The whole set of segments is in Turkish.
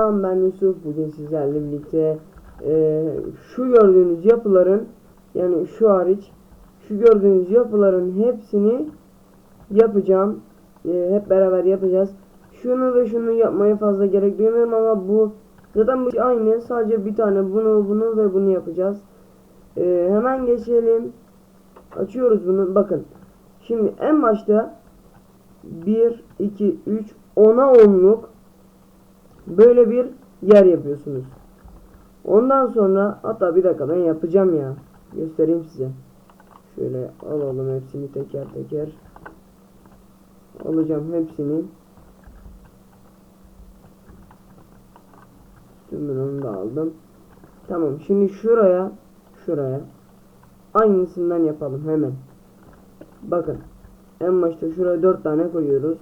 Selam ben Yusuf. Bugün sizlerle birlikte eee, şu gördüğünüz yapıların yani şu hariç şu gördüğünüz yapıların hepsini yapacağım. Eee, hep beraber yapacağız. Şunu ve şunu yapmaya fazla gerek duymuyorum ama bu zaten bu aynı. Sadece bir tane bunu bunu ve bunu yapacağız. Eee, hemen geçelim. Açıyoruz bunu. Bakın. Şimdi en başta 1 2 3 10'a 10'luk böyle bir yer yapıyorsunuz. Ondan sonra hatta bir dakika ben yapacağım ya. Göstereyim size. Şöyle alalım hepsini teker teker. Alacağım hepsini. Tümünü onu da aldım. Tamam şimdi şuraya şuraya aynısından yapalım hemen. Bakın en başta şuraya 4 tane koyuyoruz.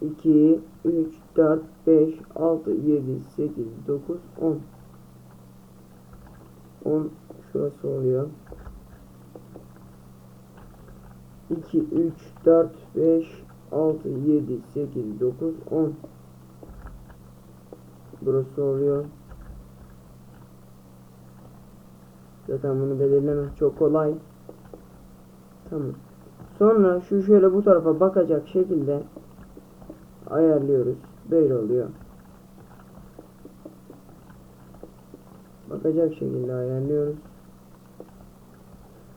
2, 3, 4, 5, 6, 7, 8, 9, 10. 10 şurası oluyor. 2, 3, 4, 5, 6, 7, 8, 9, 10. Burası oluyor. Zaten bunu belirlemek çok kolay. Tamam. Sonra şu şöyle bu tarafa bakacak şekilde ayarlıyoruz. Böyle oluyor. Bakacak şekilde ayarlıyoruz.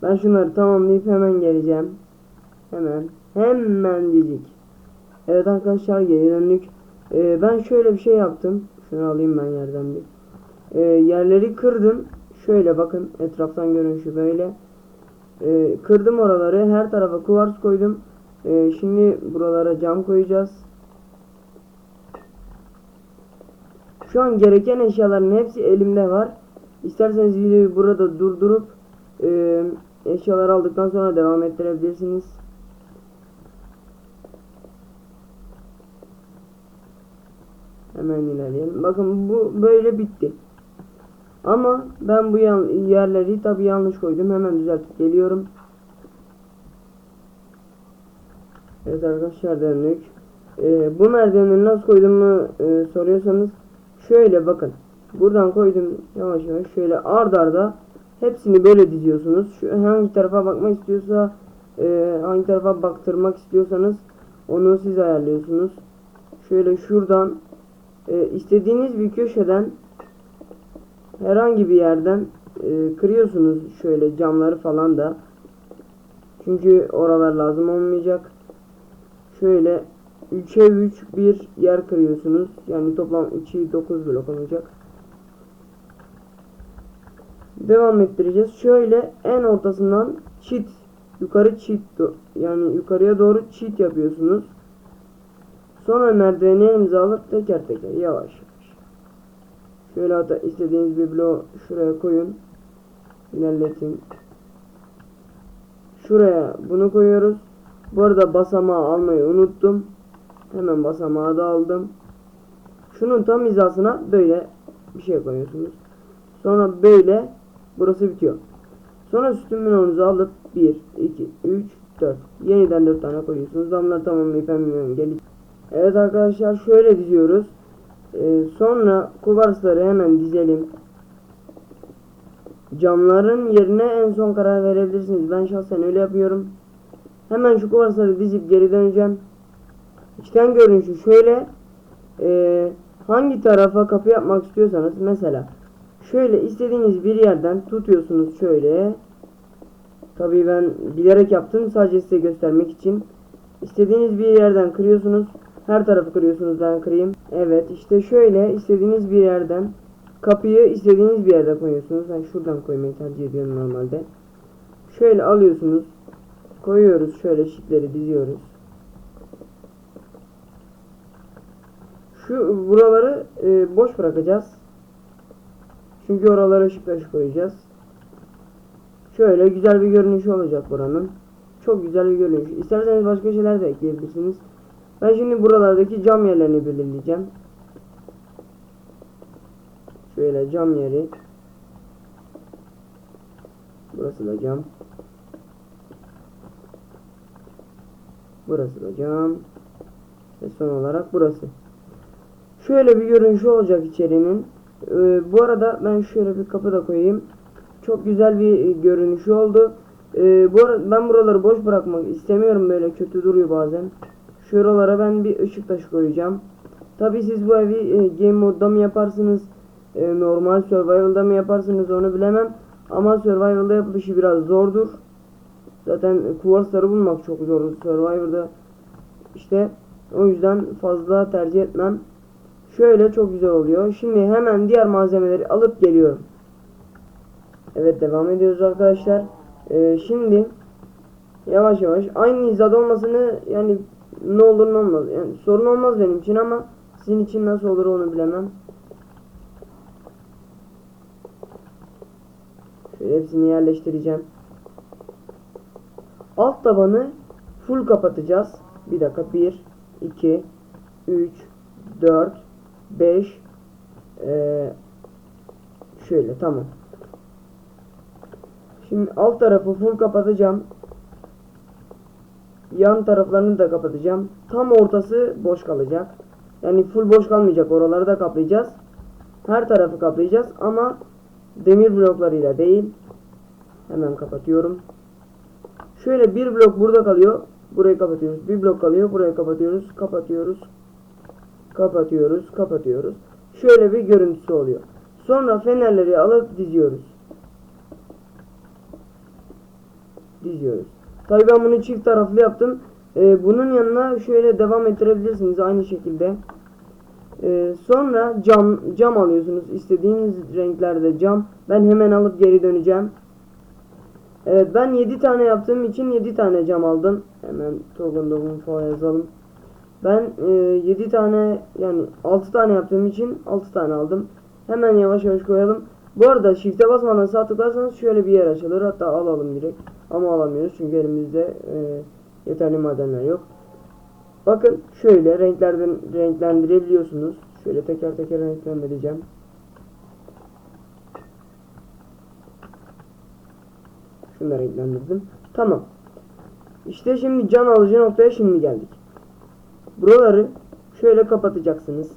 Ben şunları tamamlayıp hemen geleceğim. Hemen. Hemen cicik. Evet arkadaşlar geri döndük. Ee, ben şöyle bir şey yaptım. Şunu alayım ben yerden bir. Ee, yerleri kırdım. Şöyle bakın etraftan görünüşü böyle. Ee, kırdım oraları. Her tarafa kuvars koydum. Ee, şimdi buralara cam koyacağız. Şu an gereken eşyaların hepsi elimde var. İsterseniz videoyu burada durdurup e, eşyaları aldıktan sonra devam ettirebilirsiniz. Hemen ilerleyelim. Bakın bu böyle bitti. Ama ben bu yerleri tabi yanlış koydum. Hemen düzeltip geliyorum. Evet arkadaşlar döndük. Ee, bu merdivenleri nasıl koyduğumu e, soruyorsanız şöyle bakın. Buradan koydum yavaş yavaş şöyle ard arda hepsini böyle diziyorsunuz. Şu hangi tarafa bakmak istiyorsa e, hangi tarafa baktırmak istiyorsanız onu siz ayarlıyorsunuz. Şöyle şuradan e, istediğiniz bir köşeden herhangi bir yerden e, kırıyorsunuz şöyle camları falan da. Çünkü oralar lazım olmayacak. Şöyle 3'e 3 bir yer kırıyorsunuz. Yani toplam 2 9 blok olacak. Devam ettireceğiz. Şöyle en ortasından çit yukarı çit yani yukarıya doğru çit yapıyorsunuz. Sonra merdiveni elinize alıp teker teker yavaş yavaş. Şöyle hatta istediğiniz bir bloğu şuraya koyun. İlerletin. Şuraya bunu koyuyoruz. Bu arada basamağı almayı unuttum. Hemen basamağı da aldım. Şunun tam hizasına böyle bir şey koyuyorsunuz. Sonra böyle burası bitiyor. Sonra sütun bloğunuzu alıp 1, 2, 3, 4. Yeniden 4 tane koyuyorsunuz. Damları tamamlayıp hemen gelip. Evet arkadaşlar şöyle diziyoruz. Ee, sonra kuvarsları hemen dizelim. Camların yerine en son karar verebilirsiniz. Ben şahsen öyle yapıyorum. Hemen şu kuvarsları dizip geri döneceğim. İçten görünüşü şöyle. Ee, hangi tarafa kapı yapmak istiyorsanız mesela şöyle istediğiniz bir yerden tutuyorsunuz şöyle. Tabii ben bilerek yaptım sadece size göstermek için. İstediğiniz bir yerden kırıyorsunuz. Her tarafı kırıyorsunuz ben kırayım. Evet işte şöyle istediğiniz bir yerden kapıyı istediğiniz bir yerde koyuyorsunuz. Ben şuradan koymayı tercih ediyorum normalde. Şöyle alıyorsunuz. Koyuyoruz şöyle şitleri diziyoruz. Şu buraları e, boş bırakacağız. Çünkü oralara ışık taşı koyacağız. Şöyle güzel bir görünüşü olacak buranın. Çok güzel bir görünüş. İsterseniz başka şeyler de ekleyebilirsiniz. Ben şimdi buralardaki cam yerlerini belirleyeceğim. Şöyle cam yeri. Burası da cam. Burası da cam. Ve son olarak burası. Şöyle bir görünüşü olacak içerinin. Ee, bu arada ben şöyle bir kapı da koyayım. Çok güzel bir görünüşü oldu. Ee, bu arada ben buraları boş bırakmak istemiyorum böyle kötü duruyor bazen. Şuralara ben bir ışık taşı koyacağım. Tabi siz bu evi e, game modda mı yaparsınız, e, normal survival'da mı yaparsınız onu bilemem. Ama survival'da yapılışı biraz zordur. Zaten kuvarsları bulmak çok zor survival'da. İşte o yüzden fazla tercih etmem. Şöyle çok güzel oluyor. Şimdi hemen diğer malzemeleri alıp geliyorum. Evet devam ediyoruz arkadaşlar. Ee, şimdi yavaş yavaş aynı hizada olmasını yani ne olur ne olmaz. Yani sorun olmaz benim için ama sizin için nasıl olur onu bilemem. Şöyle hepsini yerleştireceğim. Alt tabanı full kapatacağız. Bir dakika 1 2 3 4 5 ee, şöyle tamam. Şimdi alt tarafı full kapatacağım. Yan taraflarını da kapatacağım. Tam ortası boş kalacak. Yani full boş kalmayacak. Oraları da kaplayacağız. Her tarafı kaplayacağız ama demir bloklarıyla değil. Hemen kapatıyorum. Şöyle bir blok burada kalıyor. Burayı kapatıyoruz. Bir blok kalıyor. Burayı kapatıyoruz. Kapatıyoruz. Kapatıyoruz. Kapatıyoruz. Şöyle bir görüntüsü oluyor. Sonra fenerleri alıp diziyoruz. Diziyoruz. Tabii ben bunu çift taraflı yaptım. Ee, bunun yanına şöyle devam ettirebilirsiniz aynı şekilde. Ee, sonra cam cam alıyorsunuz. İstediğiniz renklerde cam. Ben hemen alıp geri döneceğim. Evet ben 7 tane yaptığım için 7 tane cam aldım. Hemen Togon'da falan yazalım. Ben e, 7 tane yani 6 tane yaptığım için 6 tane aldım. Hemen yavaş yavaş koyalım. Bu arada shift'e basmadan sağ tıklarsanız şöyle bir yer açılır. Hatta alalım direkt. Ama alamıyoruz çünkü elimizde e, yeterli madenler yok. Bakın şöyle renklerden renklendirebiliyorsunuz. Şöyle teker teker renklendireceğim. Şunu da renklendirdim. Tamam. İşte şimdi can alıcı noktaya şimdi geldik. Buraları şöyle kapatacaksınız.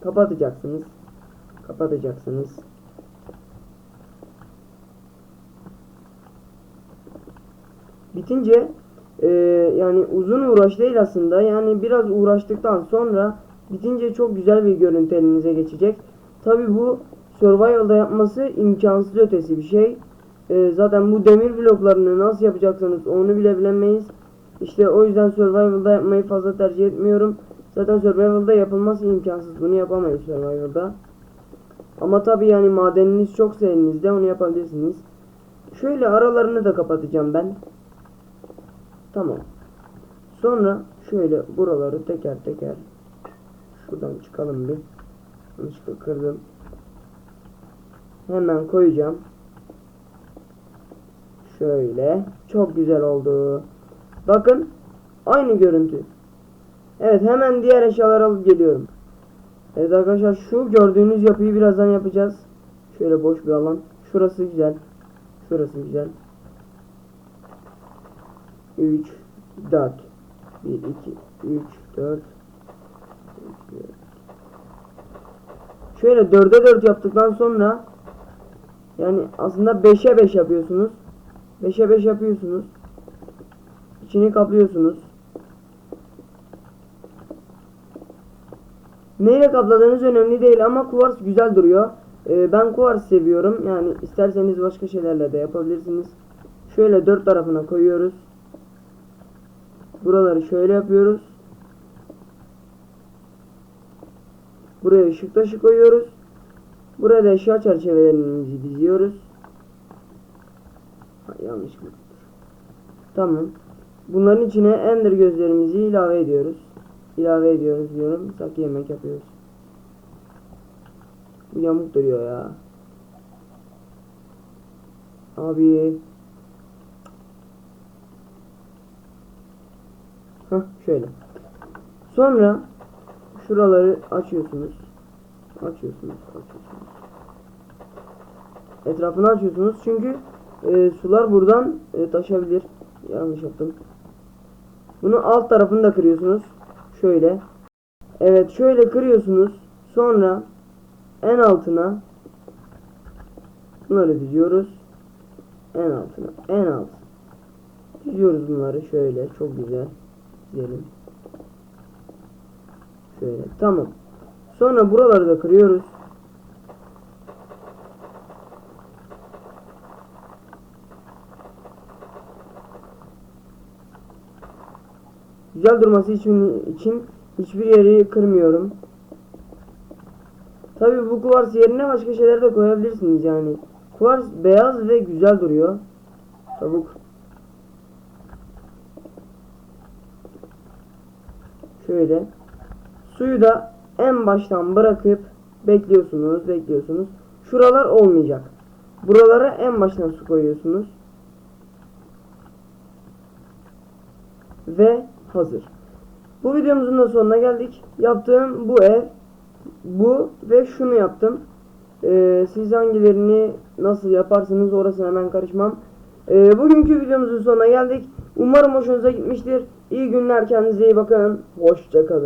Kapatacaksınız. Kapatacaksınız. Bitince e, yani uzun uğraş değil aslında. Yani biraz uğraştıktan sonra bitince çok güzel bir görüntü elinize geçecek. Tabi bu Survival'da yapması imkansız ötesi bir şey. E, zaten bu demir bloklarını nasıl yapacaksınız onu bile bilemeyiz. İşte o yüzden Survival'da yapmayı fazla tercih etmiyorum. Zaten Survival'da yapılması imkansız. Bunu yapamayız Survival'da. Ama tabi yani madeniniz çoksa elinizde onu yapabilirsiniz. Şöyle aralarını da kapatacağım ben. Tamam. Sonra şöyle buraları teker teker şuradan çıkalım bir. Yanlışlıkla kırdım. Hemen koyacağım. Şöyle. Çok güzel oldu. Bakın. Aynı görüntü. Evet hemen diğer eşyaları alıp geliyorum. Evet arkadaşlar şu gördüğünüz yapıyı birazdan yapacağız. Şöyle boş bir alan. Şurası güzel. Şurası güzel. 3 4 1 2 3 4 Şöyle 4'e 4 yaptıktan sonra yani aslında 5'e 5 yapıyorsunuz. 5'e 5 yapıyorsunuz. İçini kaplıyorsunuz. Neyle kapladığınız önemli değil ama kuvars güzel duruyor. Ee, ben kuvars seviyorum. Yani isterseniz başka şeylerle de yapabilirsiniz. Şöyle dört tarafına koyuyoruz. Buraları şöyle yapıyoruz. Buraya ışık taşı koyuyoruz. Burada eşya çerçevelerimizi diziyoruz. Ha, yanlış mı? Tamam. Bunların içine ender gözlerimizi ilave ediyoruz. İlave ediyoruz diyorum. Sanki yemek yapıyoruz. Bu yamuk duruyor ya. Abi. Hah şöyle. Sonra şuraları açıyorsunuz. Açıyorsunuz, açıyorsunuz. Etrafını açıyorsunuz çünkü e, sular buradan e, taşabilir. Yanlış yaptım. Bunu alt tarafını da kırıyorsunuz. Şöyle. Evet şöyle kırıyorsunuz. Sonra en altına bunları diziyoruz. En altına. En alt. Diziyoruz bunları şöyle. Çok güzel. Dizelim. Şöyle. Tamam. Sonra buraları da kırıyoruz. Güzel durması için, için hiçbir yeri kırmıyorum. Tabi bu kuvars yerine başka şeyler de koyabilirsiniz yani. Kuvars beyaz ve güzel duruyor. Çabuk. Şöyle. Suyu da en baştan bırakıp bekliyorsunuz, bekliyorsunuz. Şuralar olmayacak. Buralara en baştan su koyuyorsunuz. Ve hazır. Bu videomuzun da sonuna geldik. Yaptığım bu ev, bu ve şunu yaptım. Ee, siz hangilerini nasıl yaparsınız orasına hemen karışmam. Ee, bugünkü videomuzun sonuna geldik. Umarım hoşunuza gitmiştir. İyi günler kendinize iyi bakın. Hoşçakalın.